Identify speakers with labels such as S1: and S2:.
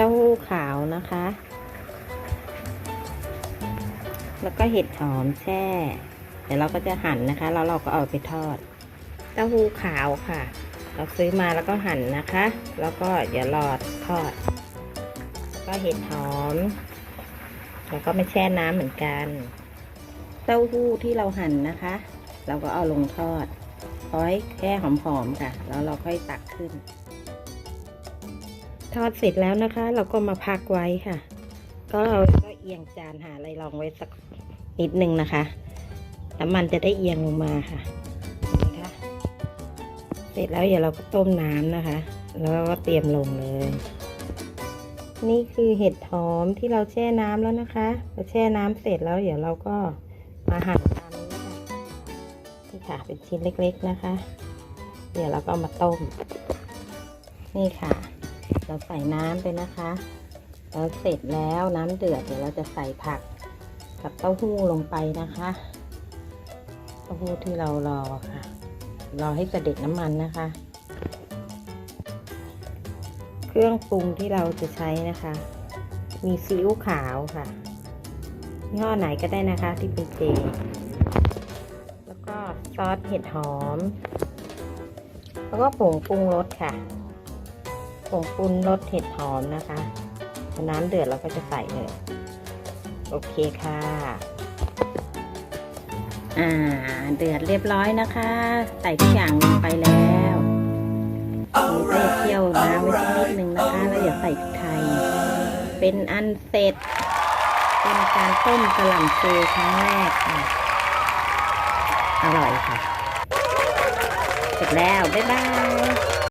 S1: เต้าหู้ขาวนะคะ แล้วก็เห็ดหอมแช่ เดี๋ยวเราก็จะหั่นนะคะ แล้วเราก็เอาไปทอด เต้าหู้ขาวค่ะ เราซื้อมาแล้วก็หั่นนะคะ แล้วก็เดี๋ยวรอทอด ก็เห็ดหอม แล้วก็ไม่แช่น้ำเหมือนกัน เต้าหู้ที่เราหั่นนะคะ เราก็เอาลงทอดพอให้แค่หอมๆค่ะ แล้วเราค่อยตักขึ้น ทอดเสร็จแล้วนะคะ เราก็มาพักไว้ค่ะ ก็เราก็เอียงจานหาอะไรรองไว้สักนิดนึงนะคะน้ำมันจะได้เอียงลงมาค่ะเห็นไหมคะเสร็จแล้วเดี๋ยวเราก็ต้มน้ำนะคะ แล้วก็เตรียมลงเลย นี่คือเห็ดหอมที่เราแช่น้ำแล้วนะคะพอแช่น้ำเสร็จแล้วเดี๋ยวเราก็มาหั่นตามนี้ค่ะนี่ค่ะเป็นชิ้นเล็กๆนะคะ เดี๋ยวเราก็มาต้ม นี่ค่ะ เราใส่น้ำไปนะคะ แล้วเสร็จแล้วน้ำเดือดเดี๋ยวเราจะใส่ผักกับเต้าหู้ลงไปนะคะเต้าหู้ที่เรารอค่ะ รอให้เสด็จน้ำมันนะคะ เครื่องปรุงที่เราจะใช้นะคะ มีซีอิ๊วขาวค่ะยี่ห้อไหนก็ได้นะคะที่เป็นเจ แล้วก็ซอสเห็ดหอม แล้วก็ผงปรุงรสค่ะ ผงปรุงรสเห็ดหอมนะคะพอน้ำเดือดเราก็จะใส่เลย โอเคค่ะ อ่า เดือดเรียบร้อยนะคะ ใส่ทุกอย่างลงไปแล้วมีเต้เคี่ยวน้ำไว้สักนิดนึงนะคะ แล้วอย่าใส่พริกไทย เป็นอันเสร็จ เป็นการต้มกระหล่ำปลีครั้งแรกค่ะอร่อยค่ะ เสร็จแล้ว บ๊ายบาย